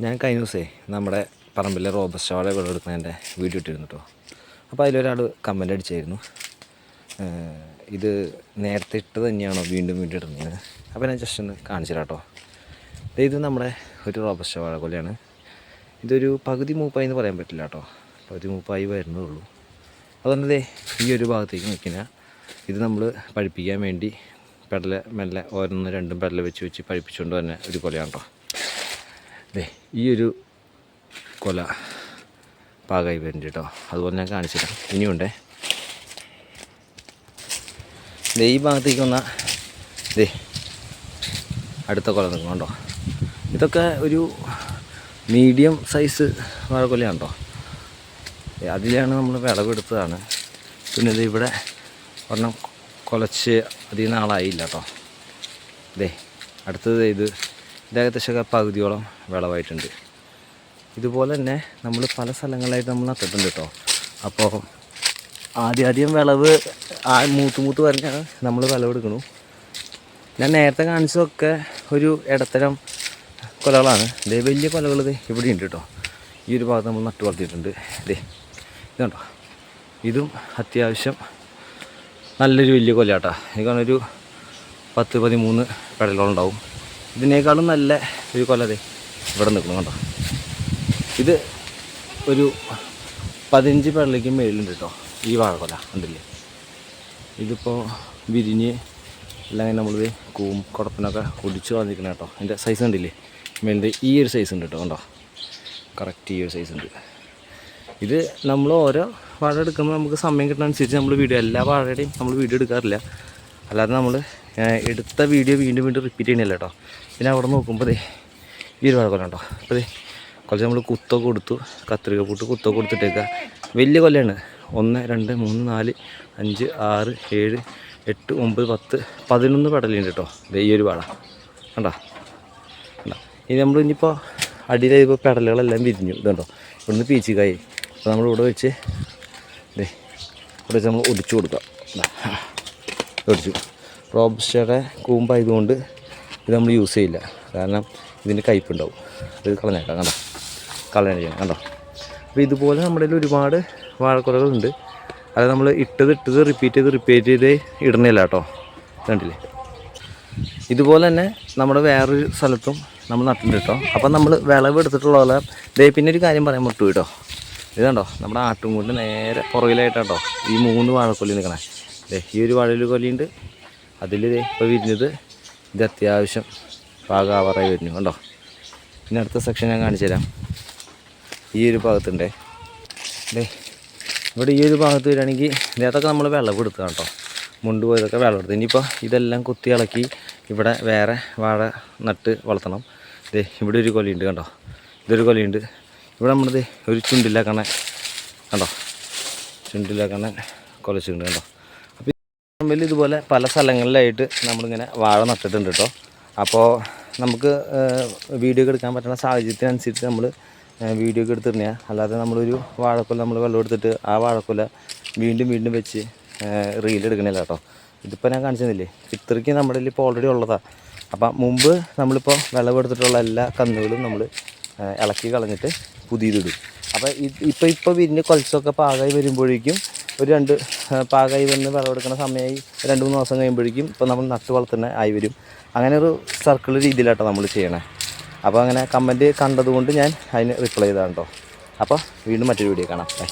ഞാൻ കഴിഞ്ഞ ദിവസമേ നമ്മുടെ പറമ്പിലെ റോബസ്റ്റ വാഴ വിളവെടുക്കുന്നതിന്റെ വീഡിയോ ഇട്ടിരുന്നു കേട്ടോ അപ്പോൾ അതിലൊരാൾ കമന്റ് അടിച്ചായിരുന്നു. ഇത് നേരത്തെ ഇട്ടത് തന്നെയാണോ വീണ്ടും വീണ്ടും ഇടുന്നത്? അപ്പോൾ ഞാൻ ജസ്റ്റ് ഒന്ന് കാണിച്ചു കേട്ടോ ഇത് നമ്മുടെ ഒരു റോബസ്റ്റ് വാഴ കൊലയാണ് ഇതൊരു പകുതി മൂപ്പായി എന്ന് പറയാൻ പറ്റില്ല കേട്ടോ പകുതി മൂപ്പായി വരുന്നേ ഉള്ളൂ. അതുകൊണ്ട് ഈ ഒരു ഭാഗത്തേക്ക് നിൽക്കുന്ന ഇത് നമ്മൾ പഴിപ്പിക്കാൻ വേണ്ടി പെടല മെല്ലെ ഓരോന്ന് രണ്ടും പെടല വെച്ച് വെച്ച് പഴിപ്പിച്ചുകൊണ്ട് തന്നെ ഒരു കൊലയാണ് കേട്ടോ ദേ ഈ ഒരു കൊല പാകമായി വരുന്നുണ്ട് കേട്ടോ അതുപോലെ ഞാൻ കാണിച്ചുതരാം ഇനിയുണ്ടേ. ദേ ഈ ഭാഗത്തേക്ക് വന്ന ദേ അടുത്ത കൊല നിൽക്കുന്നുണ്ടോ ഇതൊക്കെ ഒരു മീഡിയം സൈസ് വാഴക്കൊലയാണോ അതിലാണ് നമ്മൾ വിളവെടുത്തതാണ് പിന്നെ ഇത് ഇവിടെ ഒരെണ്ണം കുലച്ച് അധികം നാളായില്ല കേട്ടോ ദേ അടുത്തത് ഇത് ഏകദേശമൊക്കെ പകുതിയോളം വിളവായിട്ടുണ്ട്. ഇതുപോലെ തന്നെ നമ്മൾ പല സ്ഥലങ്ങളായിട്ട് നമ്മൾ നട്ടിട്ടുണ്ട് കേട്ടോ അപ്പോൾ ആദ്യം ആദ്യം വിളവ് ആ മൂത്ത് മൂത്ത് പറഞ്ഞാൽ നമ്മൾ വിളവെടുക്കണു. ഞാൻ നേരത്തെ കാണിച്ചതൊക്കെ ഒരു ഇടത്തരം കൊലകളാണ്. ഇതേ വലിയ കൊലകൾ ഇത് ഇവിടെ ഉണ്ട് കേട്ടോ ഈ ഒരു ഭാഗത്ത് നമ്മൾ നട്ടു വളർത്തിയിട്ടുണ്ട്. ഇതേ ഇതുണ്ടോ? ഇതും അത്യാവശ്യം നല്ലൊരു വലിയ കൊലയാട്ടാ. ഇത് ഒരു പത്ത് പതിമൂന്ന് പെടലോളം ഉണ്ടാവും ഇതിനേക്കാളും നല്ല ഒരു കൊല അതെ ഇവിടെ നിൽക്കണം കേട്ടോ ഇത് ഒരു പതിനഞ്ച് പള്ളിക്ക് മേളിലുണ്ട് കേട്ടോ ഈ വാഴക്കൊല ഉണ്ടല്ലേ ഇതിപ്പോൾ വിരിഞ്ഞ് എല്ലാം നമ്മളിത് കൂം കുടപ്പിനൊക്കെ ഒടിച്ച് വന്നിരിക്കണം കേട്ടോ. എന്റെ സൈസ് കണ്ടില്ലേ? മേലിന്റെ ഈ ഒരു സൈസ് ഉണ്ട് കേട്ടോ കണ്ടോ? കറക്റ്റ് ഈ ഒരു സൈസ് ഉണ്ട്. ഇത് നമ്മൾ ഓരോ വാഴ എടുക്കുമ്പോൾ നമുക്ക് സമയം കിട്ടുന്നതനുസരിച്ച് നമ്മൾ വീഡിയോ എല്ലാ വാഴയുടെയും നമ്മൾ വീഡിയോ എടുക്കാറില്ല. അല്ലാതെ നമ്മൾ എടുത്ത വീഡിയോ വീണ്ടും വീണ്ടും റിപ്പീറ്റ് ചെയ്യണില്ല കേട്ടോ പിന്നെ അവിടെ നോക്കുമ്പോൾ ദേ ഈ ഒരു കൊല്ലം കേട്ടോ അപ്പോൾ ദേ കുറച്ച് നമ്മൾ കുത്തൊക്കെ കൊടുത്തു. കത്രിക പൂട്ട് കുത്തൊക്കെ കൊടുത്തിട്ടേക്കുക വലിയ കൊല്ലയാണ് ഒന്ന് രണ്ട് മൂന്ന് നാല് അഞ്ച് ആറ് ഏഴ് എട്ട് ഒമ്പത് പത്ത് പതിനൊന്ന് പടലുണ്ട് കേട്ടോ ഇതേ ഈ ഒരു വാഴ കണ്ടോ? കണ്ടോ? ഇനി നമ്മൾ ഇനിയിപ്പോൾ അടിയിലായപ്പോൾ പെടലുകളെല്ലാം വിരിഞ്ഞു. ഇതുണ്ടോ ഇവിടുന്ന് പീച്ചിക്കായി. അപ്പോൾ നമ്മളിവിടെ വെച്ച് ഇവിടെ വെച്ച് നമ്മൾ ഒടിച്ചു കൊടുക്കാം. ഒടിച്ചു. റോബസ്റ്റയുടെ കൂമ്പായതുകൊണ്ട് ഇത് നമ്മൾ യൂസ് ചെയ്യില്ല. കാരണം ഇതിന് കയ്പുണ്ടാവും. അത് കളഞ്ഞേക്കാം കണ്ടോ? കളഞ്ഞേക്കാം കണ്ടോ? അപ്പോൾ ഇതുപോലെ നമ്മുടെ കയ്യിൽ ഒരുപാട് വാഴക്കുലകളുണ്ട്. അത് നമ്മൾ ഇട്ടത് ഇട്ടത് റിപ്പീറ്റ് ചെയ്ത് റിപ്പീറ്റ് ചെയ്ത് ഇടണില്ല കേട്ടോ. കണ്ടില്ലേ? ഇതുപോലെ തന്നെ നമ്മുടെ വേറൊരു സ്ഥലത്തും നമ്മൾ നട്ടിട്ടുണ്ട് കേട്ടോ. അപ്പം നമ്മൾ വിളവ് എടുത്തിട്ടുള്ള പോലെ ദേ പിന്നെ ഒരു കാര്യം പറയാൻ പറ്റൂ കേട്ടോ. ഇതാണ്ടോ നമ്മുടെ ആട്ടും കൊണ്ട് നേരെ പുറകിലായിട്ടാട്ടോ ഈ മൂന്ന് വാഴക്കൊല്ലി നിൽക്കണേ. ഈ ഒരു വാഴയിൽ കൊല്ലിയുണ്ട് അതിൽ ഇപ്പോൾ വിരിഞ്ഞത് ഇത് അത്യാവശ്യം പാകാവാറായി വരുന്നു കണ്ടോ? പിന്നെ അടുത്ത സെക്ഷൻ ഞാൻ കാണിച്ചു തരാം. ഈ ഒരു ഭാഗത്തുണ്ട്. ദേ ഇവിടെ ഈ ഒരു ഭാഗത്ത് വരികയാണെങ്കിൽ ഇതൊക്കെ നമ്മൾ വെള്ളം എടുത്തു കേട്ടോ. മുണ്ട് പോയതൊക്കെ വെള്ളം എടുത്തു. ഇനിയിപ്പോൾ ഇതെല്ലാം കുത്തി ഇളക്കി ഇവിടെ വേറെ വാഴ നട്ട് വളർത്തണം. ദേ ഇവിടെ ഒരു കൊലയുണ്ട് കണ്ടോ? ഇതൊരു കൊലയുണ്ട്. ഇവിടെ നമ്മളിത് ഒരു ചുണ്ടിലാക്കണ കണ്ടോ? ചുണ്ടിലാക്കണ കൊലച്ചുണ്ട് കണ്ടോ? തമ്മിൽ ഇതുപോലെ പല സ്ഥലങ്ങളിലായിട്ട് നമ്മളിങ്ങനെ വാഴ നട്ടിട്ടുണ്ട് കേട്ടോ. അപ്പോൾ നമുക്ക് വീഡിയോ എടുക്കാൻ പറ്റുന്ന സാഹചര്യത്തിനനുസരിച്ച് നമ്മൾ വീഡിയോ ഒക്കെ എടുത്തിരുന്ന അല്ലാതെ നമ്മളൊരു വാഴക്കൊല നമ്മൾ വെള്ളം എടുത്തിട്ട് ആ വാഴക്കൊല വീണ്ടും വീണ്ടും വെച്ച് റീലെടുക്കണില്ല കേട്ടോ. ഇതിപ്പോൾ ഞാൻ കാണിച്ചതില്ലേ? ഇത്രയ്ക്ക് നമ്മുടെ ഇപ്പോൾ ഓൾറെഡി ഉള്ളതാണ് അപ്പം മുമ്പ് നമ്മളിപ്പോൾ വിളവെടുത്തിട്ടുള്ള എല്ലാ കന്നുകളും നമ്മൾ ഇളക്കി കളഞ്ഞിട്ട് പുതിയതിടും അപ്പോൾ ഇപ്പോൾ ഇപ്പോൾ വിരിഞ്ഞ് കൊലച്ചൊക്കെ പാകമായി വരുമ്പോഴേക്കും ഒരു രണ്ട് പാകമായി വന്ന് വിളവെടുക്കുന്ന സമയമായി രണ്ട് മൂന്ന് ദിവസം കഴിയുമ്പോഴേക്കും ഇപ്പോൾ നമ്മൾ നട്ട് വളർത്തുന്ന ആയി വരും. അങ്ങനെ ഒരു സർക്കിൾ രീതിയിലാട്ടോ നമ്മൾ ചെയ്യണേ. അപ്പോൾ അങ്ങനെ കമന്റ് കണ്ടതുകൊണ്ട് ഞാൻ അതിന് റിപ്ലൈ ചെയ്താണ് കേട്ടോ. അപ്പോൾ വീണ്ടും മറ്റൊരു വീഡിയോ കാണാം. ബൈ